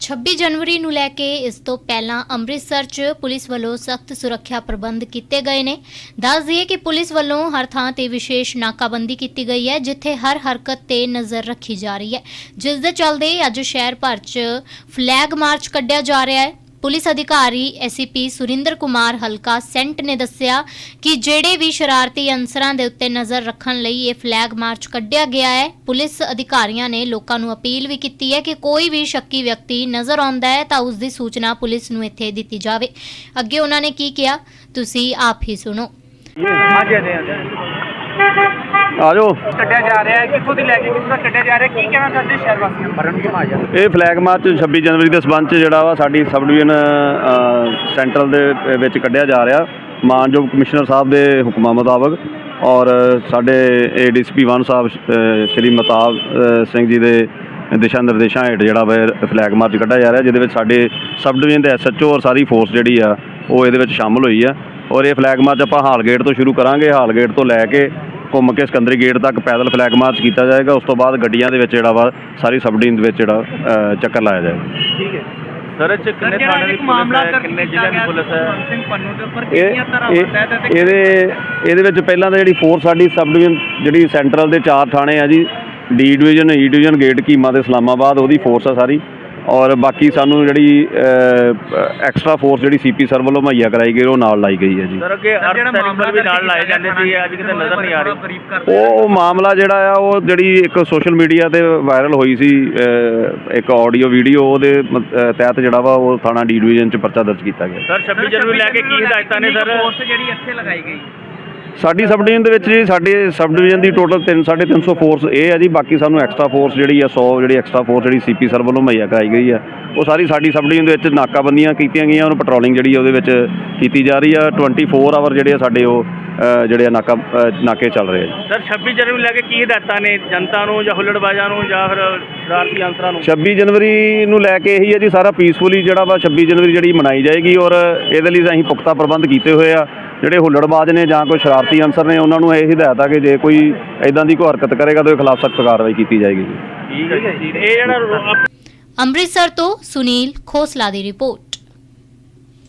26 ਜਨਵਰੀ ਨੂੰ ਲੈ ਕੇ ਇਸ ਤੋਂ ਪਹਿਲਾਂ ਅੰਮ੍ਰਿਤਸਰ 'ਚ ਪੁਲਿਸ ਵੱਲੋਂ ਸਖਤ ਸੁਰੱਖਿਆ ਪ੍ਰਬੰਧ ਕੀਤੇ ਗਏ ਨੇ। ਦੱਸ ਦਈਏ ਕਿ ਪੁਲਿਸ ਵੱਲੋਂ ਹਰ ਥਾਂ ਤੇ ਵਿਸ਼ੇਸ਼ ਨਾਕਾਬੰਦੀ ਕੀਤੀ ਗਈ ਹੈ, ਜਿੱਥੇ ਹਰ ਹਰਕਤ ਤੇ ਨਜ਼ਰ ਰੱਖੀ ਜਾ ਰਹੀ ਹੈ। ਜਿਸ ਦੇ ਚੱਲਦੇ ਅੱਜ ਸ਼ਹਿਰ ਭਰ 'ਚ ਫਲੈਗ ਮਾਰਚ ਕੱਢਿਆ ਜਾ ਰਿਹਾ ਹੈ। ਪੁਲਿਸ ਅਧਿਕਾਰੀ ਐਸਪੀ ਸੁਰਿੰਦਰ ਕੁਮਾਰ ਹਲਕਾ ਸੈਂਟ ਨੇ ਦੱਸਿਆ ਕਿ ਜਿਹੜੇ ਵੀ ਸ਼ਰਾਰਤੀ ਅਨਸਰਾਂ ਦੇ ਉੱਤੇ ਨਜ਼ਰ ਰੱਖਣ ਲਈ ਇਹ ਫਲੈਗ ਮਾਰਚ ਕੱਢਿਆ ਗਿਆ ਹੈ। ਪੁਲਿਸ ਅਧਿਕਾਰੀਆਂ ਨੇ ਲੋਕਾਂ ਨੂੰ ਅਪੀਲ ਵੀ ਕੀਤੀ ਹੈ ਕਿ ਕੋਈ ਵੀ ਸ਼ੱਕੀ ਵਿਅਕਤੀ ਨਜ਼ਰ ਆਉਂਦਾ ਹੈ ਤਾਂ ਉਸ ਦੀ ਸੂਚਨਾ ਪੁਲਿਸ ਨੂੰ ਇੱਥੇ ਦਿੱਤੀ ਜਾਵੇ। ਅੱਗੇ ਉਹਨਾਂ ਨੇ ਕੀ ਕਿਹਾ? ਤੁਸੀਂ ਆਪ ਹੀ ਸੁਣੋ। ਹਾਂਜੀ ਹਾਂਜੀ। ਹਾਂਜੀ ਆ ਜਾਓ ਕੱਢਿਆ ਜਾ ਰਿਹਾ ਹੈ। ਕਿੱਥੋਂ ਦੀ ਲੈ ਕੇ ਕਿੱਥੋਂ ਤੱਕ ਕੱਢਿਆ ਜਾ ਰਿਹਾ ਹੈ? ਕੀ ਕਹਿਣਾ ਚਾਹੁੰਦੇ ਸ਼ਹਿਰ ਵਾਸੀਆਂ ਨੂੰ? ਮਰਨ ਘੁਮਾ ਜਾ ਇਹ ਫਲੈਗ ਮਾਰਚ 26 ਜਨਵਰੀ ਦੇ ਸਬੰਧ ਚ ਜਿਹੜਾ ਵਾ ਸਾਡੀ ਸਬ ਡਿਵੀਜ਼ਨ ਅ, ਸੈਂਟਰਲ ਦੇ ਵਿੱਚ ਕੱਢਿਆ ਜਾ ਰਿਹਾ। ਮਾਨਯੋਗ ਕਮਿਸ਼ਨਰ ਸਾਹਿਬ ਦੇ ਹੁਕਮਾਂ ਮੁਤਾਬਕ ਔਰ ਸਾਡੇ ਏਡੀਸੀਪੀ ਵਨ ਸਾਹਿਬ ਅ, ਸ਼੍ਰੀ ਮਤਾਬ ਅ, ਸਿੰਘ ਜੀ ਦੇ ਦਿਸ਼ਾ ਨਿਰਦੇਸ਼ਾਂ ਹੇਠ ਜਿਹੜਾ ਵਾ ਇਹ ਫਲੈਗ ਮਾਰਚ ਕੱਢਿਆ ਜਾ ਰਿਹਾ ਜਿਹਦੇ ਵਿੱਚ ਸਾਡੇ ਸਬ ਡਿਵੀਜ਼ਨ ਦੇ ਐਸਐਚਓ ਔਰ ਸਾਰੀ ਫੋਰਸ ਜਿਹੜੀ ਆ ਉਹ ਇਹਦੇ ਵਿੱਚ ਸ਼ਾਮਲ ਹੋਈ ਆ। ਔਰ ਇਹ ਫਲੈਗ ਮਾਰਚ ਆਪਾਂ ਹਾਲ ਗੇਟ ਤੋਂ ਸ਼ੁਰੂ ਕਰਾਂਗੇ ਹਾਲ ਗੇਟ ਤੋਂ ਲੈ ਕੇ ਘੁੰਮ ਕੇ ਸਿਕੰਦਰੀ ਗੇਟ ਤੱਕ ਪੈਦਲ ਫਲੈਗ ਮਾਰਚ ਕੀਤਾ ਜਾਏਗਾ ਉਸ ਤੋਂ ਬਾਅਦ ਗੱਡੀਆਂ ਦੇ ਵਿੱਚ ਜਿਹੜਾ ਵਾ ਸਾਰੀ ਸਬ ਡਿਵੀਜ਼ਨ ਦੇ ਵਿੱਚ ਜਿਹੜਾ ਅ, ਚੱਕਰ ਲਾਇਆ ਜਾਏਗਾ। ਠੀਕ ਹੈ। ਸਰ ਇਹ 'ਚ ਕਿੰਨੇ ਥਾਣੇ ਦੀ ਪੁਲਿਸ ਮਾਮਲਾ ਹੈ ਕਿੰਨੇ ਜ਼ਿਲ੍ਹਿਆਂ ਦੀ ਪੁਲਿਸ ਹੈ? ਸਿੰਘ ਪੰਨੂ ਦੇ ਉੱਪਰ ਤੇ ਇਹਦੇ ਇਹਦੇ ਵਿੱਚ ਪਹਿਲਾਂ ਤਾਂ ਜਿਹੜੀ ਫੋਰਸ ਸਾਡੀ ਸਬ ਡਿਵੀਜ਼ਨ ਜਿਹੜੀ ਸੈਂਟਰਲ ਦੇ ਚਾਰ ਥਾਣੇ ਆ ਜੀ D division E division gate keema ਤੇ ਇਸਲਾਮਾਬਾਦ ਉਹਦੀ ਫੋਰਸ ਆ ਸਾਰੀ। ਔਰ ਬਾਕੀ ਸਾਨੂੰ ਜਿਹੜੀ ਐਕਸਟਰਾ ਫੋਰਸ ਜਿਹੜੀ ਸੀਪੀ ਸਰ ਵੱਲੋਂ ਮੁਹੱਈਆ ਕਰਾਈ ਗਈ ਉਹ ਨਾਲ ਲਾਈ ਗਈ ਹੈ ਜੀ। ਸਰ ਅੱਗੇ ਅਰਥ ਮਾਮਲਾ ਸੈਰਿਮਨ ਵੀ ਨਾਲ ਲਾਏ ਜਾਂਦੇ ਸੀ ਅੱਜ ਕਿਤੇ ਨਜ਼ਰ ਨਹੀਂ ਆ ਰਹੀ। ਉਹ ਮਾਮਲਾ ਜਿਹੜਾ ਆ ਉਹ ਜਿਹੜੀ ਇੱਕ ਸੋਸ਼ਲ ਮੀਡੀਆ ਤੇ ਵਾਇਰਲ ਹੋਈ ਸੀ ਇੱਕ ਆਡੀਓ ਵੀਡੀਓ ਉਹਦੇ ਤਹਿਤ ਜਿਹੜਾ ਵਾ ਉਹ ਥਾਣਾ ਡੀ ਡਿਵੀਜ਼ਨ ਚ ਪਰਚਾ ਦਰਜ ਕੀਤਾ ਗਿਆ। ਸਰ 26 ਜਨਵਰੀ ਲੈ ਕੇ ਕੀ ਹਦਾਇਤਾਂ ਨੇ ਸਰ ਫੋਰਸ ਜਿਹੜੀ ਇੱਥੇ ਲਗਾਈ ਗਈ? ਸਾਡੀ ਸਬ ਡਿਵੀਜ਼ਨ ਦੇ ਵਿੱਚ ਜੀ ਸਾਡੇ ਸਬ ਡਿਵੀਜ਼ਨ ਦੀ ਟੋਟਲ 3 350 ਫੋਰਸ ਇਹ ਹੈ ਜੀ ਬਾਕੀ ਸਾਨੂੰ ਐਕਸਟਰਾ ਫੋਰਸ ਜਿਹੜੀ ਆ 100 ਜਿਹੜੀ ਐਕਸਟਰਾ ਫੋਰਸ ਜਿਹੜੀ ਸੀਪੀ ਸਰ ਵੱਲੋਂ ਮੁਹੱਈਆ ਕਰਾਈ ਗਈ ਆ। ਉਹ ਸਾਰੀ ਸਾਡੀ ਸਬ ਡਿਵੀਜ਼ਨ ਦੇ ਵਿੱਚ ਨਾਕਾਬੰਦੀਆਂ ਕੀਤੀਆਂ ਗਈਆਂ ਉਹਨੂੰ ਪੈਟਰੋਲਿੰਗ ਜਿਹੜੀ ਉਹਦੇ ਵਿੱਚ ਕੀਤੀ ਜਾ ਰਹੀ ਆ। 24 ਆਵਰ ਜਿਹੜੇ ਆ ਸਾਡੇ ਉਹ ਜਿਹੜੇ ਨਾਕਾ ਨਾਕੇ ਚੱਲ ਰਹੇ ਆ ਜੀ। ਸਰ 26 ਜਨਵਰੀ ਲੈ ਕੇ ਕੀ ਹਦਾਇਤਾਂ ਨੇ ਜਨਤਾ ਨੂੰ ਜਾਂ ਹੁੱਲੜਬਾਜ਼ਾਂ ਨੂੰ ਜਾਂ ਫਿਰ ਸ਼ਰਾਰਤੀ ਅੰਸਰਾਂ ਨੂੰ? 26 ਜਨਵਰੀ ਨੂੰ ਲੈ ਕੇ ਇਹੀ ਹੈ ਜੀ ਸਾਰਾ ਪੀਸਫੁਲੀ ਜਿਹੜਾ ਵਾ 26 ਜਨਵਰੀ ਜਿਹੜੀ ਮਨਾਈ ਜਾਏਗੀ ਔਰ ਇਹਦੇ ਲਈ ਅਸੀਂ ਪੁਖਤਾ ਪ੍ਰਬੰਧ ਕੀਤੇ ਹੋਏ ਆ। ਜਿਹੜੇ ਹੁੱਲੜਬਾਜ਼ ਨੇ ਜਾਂ ਕੋਈ ਸ਼ਰਾਰਤੀ ਅੰਸਰ ਨੇ ਉਹਨਾਂ ਨੂੰ ਇਹ ਹਦਾਇਤ ਆ ਕਿ ਜੇ ਕੋਈ ਇਦਾਂ ਦੀ ਕੋਈ ਹਰਕਤ ਕਰੇਗਾ ਤਾਂ ਉਹਦੇ ਖਿਲਾਫ ਸਖਤ ਕਾਰਵਾਈ ਕੀਤੀ ਜਾਏਗੀ ਜੀ। ਠੀਕ ਹੈ ਜੀ। ਇਹ ਜਿਹੜਾ ਅੰਮ੍ਰਿਤਸਰ ਤੋਂ ਸੁਨੀਲ ਖੋਸਲਾ ਦੀ ਰਿਪੋਰਟ।